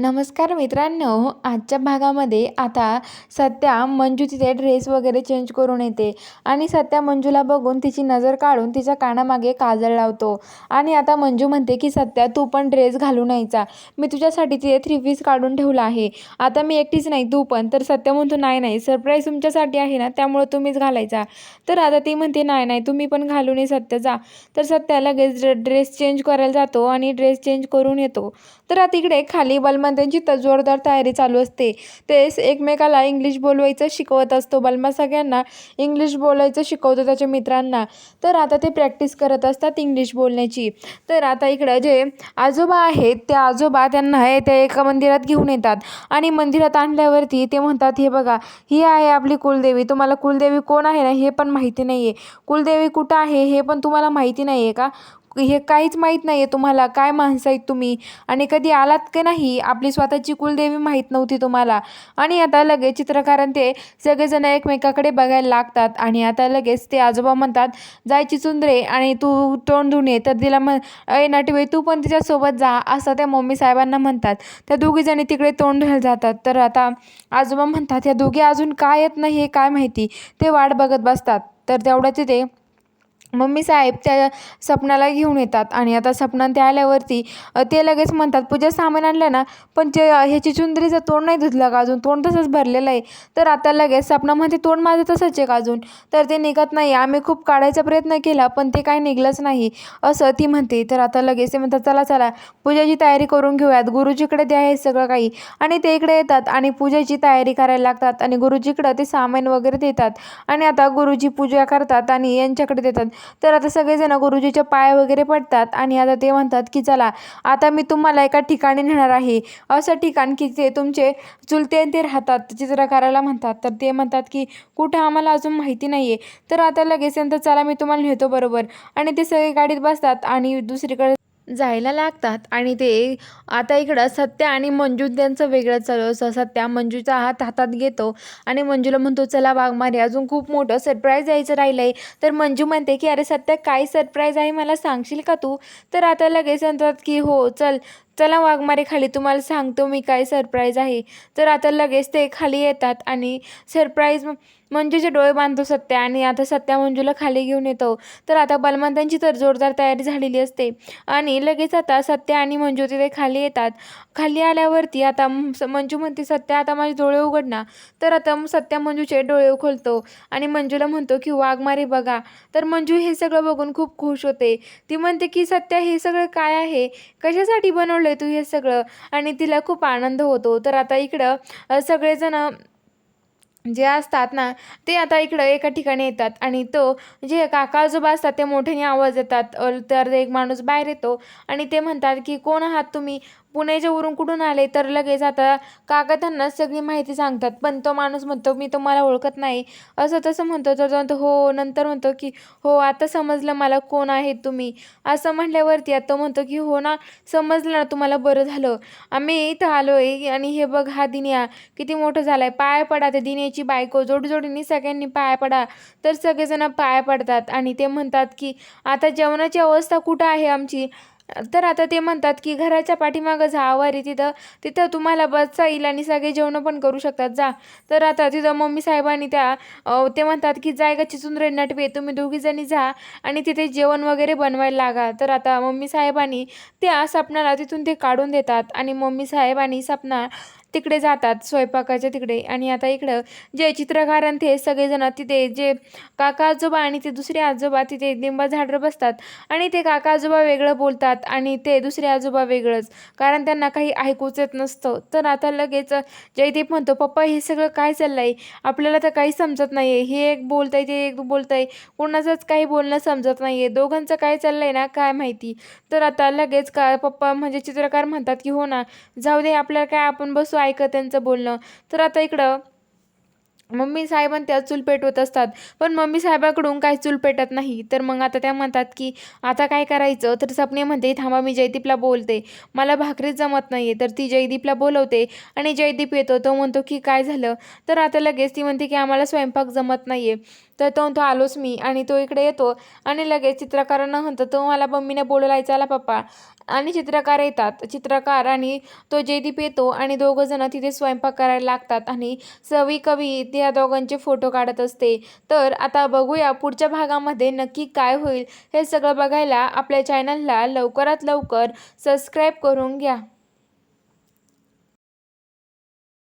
नमस्कार मित्रांनो आजच्या भागामध्ये आता सत्या मंजू तिथे ड्रेस वगैरे चेंज करून येते आणि सत्या मंजूला बघून तिची नजर काढून तिच्या कानामागे काजळ लावतो आणि आता मंजू म्हणते की सत्या तू पण ड्रेस घालून यायचा मी तुझ्यासाठी तिथे थ्री पीस काढून ठेवला आहे. आता मी एकटीच नाही तू पण. तर सत्या म्हणतो नाही नाही सरप्राईज तुमच्यासाठी आहे ना त्यामुळं तुम्हीच घालायचा. तर आता ती म्हणते नाही नाही तुम्ही पण घालून ये सत्य जा. तर सत्या लगेच ड्रेस चेंज करायला जातो आणि ड्रेस चेंज करून येतो. तर आता इकडे खाली त्यांची तजोरदार जोरदार तयारी चालू असते. तेच एकमेकाला इंग्लिश बोलवायचं शिकवत असतो. बलमा सगळ्यांना इंग्लिश बोलायचं शिकवतो त्याच्या मित्रांना. तर आता ते प्रॅक्टिस करत असतात इंग्लिश बोलण्याची. तर आता इकडं जे आजोबा आहेत ते आजोबा त्यांना हे ते एका मंदिरात घेऊन येतात. आणि मंदिरात आणल्यावरती ते म्हणतात हे बघा ही आहे आपली कुलदेवी. तुम्हाला कुलदेवी कोण आहे ना हे पण माहिती नाही आहे कुलदेवी कुठं आहे हे पण तुम्हाला माहिती नाही आहे का? हे काहीच माहीत नाही आहे तुम्हाला. काय माणसं आहेत तुम्ही? आणि कधी आलात का नाही? आपली स्वतःची कुलदेवी माहीत नव्हती तुम्हाला. आणि आता लगेच चित्रकारां ते सगळेजण एकमेकाकडे बघायला लागतात. आणि आता लगेच ते आजोबा म्हणतात जायची चुंदरे आणि तू तोंड धुणे ये. तर तिला म्हण अय नटवे तू पण तिच्यासोबत जा असं त्या मम्मी साहेबांना म्हणतात. त्या दोघीजणी तिकडे तोंड धुवायला जातात. तर आता आजोबा म्हणतात या दोघी अजून काय येत नाही हे काय माहिती? ते वाट बघत बसतात. तर तेवढ्यात तिथे मम्मी साहेब त्या सपनाला घेऊन येतात आणि आता सपनान ते आल्यावरती ते लगेच म्हणतात पूजा सामान आणलं ना पण ते ह्याची चुंदरीचं तोंड नाही धुतलं का अजून? तोंड तसंच भरलेलं आहे. तर आता लगेच सपना म्हणते तोंड माझं तसंच आहे का अजून? तर ते निघत नाही. आम्ही खूप काढायचा प्रयत्न केला पण ते काही निघलंच नाही असं ती म्हणते. तर आता लगेच ते म्हणतात चला चला पूजाची तयारी करून घेऊयात. गुरुजीकडे ते आहे सगळं काही. आणि ते इकडे येतात आणि पूजेची तयारी करायला लागतात आणि गुरुजीकडं ते सामान वगैरे देतात. आणि आता गुरुजी पूजा करतात आणि यांच्याकडे देतात. तर आता सगळेजण गुरुजीच्या पाय वगैरे पडतात आणि आता ते म्हणतात की चला आता मी तुम्हाला एका ठिकाणी नेणार आहे. असं ठिकाण की ते तुमचे चुलते ते राहतात चित्रकाराला म्हणतात. तर ते म्हणतात की कुठं आम्हाला अजून माहिती नाही आहे तर आता लगेच नंतर चला मी तुम्हाला नेतो बरोबर. आणि ते सगळे गाडीत बसतात आणि दुसरीकडे जायला लागतात. आणि ते आता इकडं सत्या आणि मंजू त्यांचं वेगळं चालू असं सत्या मंजूचा हात हातात घेतो आणि मंजूला म्हणतो चला वाघमारे अजून खूप मोठं सरप्राईज यायचं राहिलं आहे तर मंजू म्हणते की अरे सत्या काय सरप्राईज आहे? मला सांगशील का तू? तर आता लगेच म्हणतात की हो चल. चला वाघमारे खाली तुम्हाला सांगतो मी काय सरप्राईज आहे. तर आता लगेच ते खाली येतात आणि सरप्राईज मंजूचे म्हणजे डोळे बांधतो सत्या आणि आता सत्या मंजूला खाली घेऊन येतो. तर आता बलमंतांची तर जोरदार तयारी झालेली असते. आणि लगेच आता सत्या आणि मंजू तिथे खाली येतात. खाली आल्यावरती आता स- मंजू म्हणते सत्या आता माझे डोळे उघड ना. तर आता सत्या मंजूचे डोळे उखोलतो आणि मंजूला म्हणतो की वाघमारे बघा. तर मंजू हे सगळं बघून खूप खुश होते. ती म्हणते की सत्या हे सगळं काय आहे? कशासाठी बनवलं तू हे सगळं. आणि तिला खूप आनंद होतो. तर आता इकडं सगळेजण जे असतात ना ते आता इकडं एका ठिकाणी येतात. आणि तो जे काका आजोबा असतात ते मोठ्याने आवाज येतात तर एक माणूस बाहेर येतो. आणि ते म्हणतात की कोण आहात तुम्ही? पुण्याच्या वरून कुठून आले तर लगेच आता काका त्यांना सगळी माहिती सांगतात. पण तो माणूस म्हणतो मी तुम्हाला ओळखत नाही. असं तसं म्हणतो तर तो म्हणतो हो नंतर म्हणतो की हो आता समजलं मला कोण आहे तुम्ही. असं म्हटल्यावरती आता तो म्हणतो की हो ना समजलं ना तुम्हाला बरं झालं. आम्ही इथं आलो आहे आणि हे बघ हा दिनिया किती मोठं झालं आहे पाय पडा ते दिन्याची बायको. जोडीजोडीने सगळ्यांनी पाय पडा. तर सगळेजण पाय पडतात आणि ते म्हणतात की आता जेवणाची अवस्था कुठं आहे आमची? तर आता ते म्हणतात की घराच्या पाठीमागं जा आवारी तिथं तिथं तुम्हाला बसता येईल आणि सगळे जेवणं पण करू शकतात जा. तर आता तिथं मम्मी साहेबांनी त्या ते म्हणतात की जाय का चिचुंद्रे नटवे तुम्ही दोघीजणी जा आणि तिथे जेवण वगैरे बनवायला लागा. तर आता मम्मी साहेबांनी त्या सपनाला तिथून ते काढून देतात आणि मम्मी साहेबांनी सपना तिकडे जातात स्वयंपाकाच्या तिकडे. आणि आता इकडं जे चित्रकारां ते सगळेजण तिथे जे काका आजोबा आणि ते दुसरे आजोबा तिथे लिंबा झाडं बसतात. आणि ते काका आजोबा वेगळं बोलतात आणि ते दुसरे आजोबा वेगळंच. कारण त्यांना काही ऐकूच येत नसतं. तर आता लगेच जयदीप म्हणतो पप्पा हे सगळं काय चाललं आहे आपल्याला तर काही समजत नाही आहे हे एक बोलत आहे ते एक बोलत आहे कोणाचंच काही बोलणं समजत नाही आहे दोघांचं काय चाललं आहे ना काय माहिती? तर आता लगेच का पप्पा म्हणजे चित्रकार म्हणतात की हो ना जाऊ दे आपल्याला काय आपण बसू ऐकत त्यांचं बोलणं. तर आता इकडं मम्मी साहेबां त्या चूल पेटवत असतात. पण मम्मी साहेबाकडून काही चूल पेटत नाही. तर मग आता त्या म्हणतात की आता काय करायचं? तर सपने म्हणते थांबा मी जयदीपला बोलते. मला भाकरीच जमत नाही आहे तर ती जयदीपला बोलवते आणि जयदीप येतो. तो म्हणतो की काय झालं? तर आता लगेच ती म्हणते की आम्हाला स्वयंपाक जमत नाही आहे तर तो म्हणतो आलोच मी. आणि तो इकडे येतो आणि लगेच चित्रकारांना म्हणतो तो मला मम्मीने बोलवलाय चला पप्पा. आणि चित्रकार येतात. चित्रकार आणि तो जयदीप येतो आणि दोघं जण तिथे स्वयंपाक करायला लागतात आणि सवी कवी त्या दोघांचे फोटो काढत असते. तर आता बघूया पुढच्या भागामध्ये नक्की काय होईल हे सगळं बघायला आपल्या चॅनलला लवकरात लवकर सबस्क्राईब करून घ्या.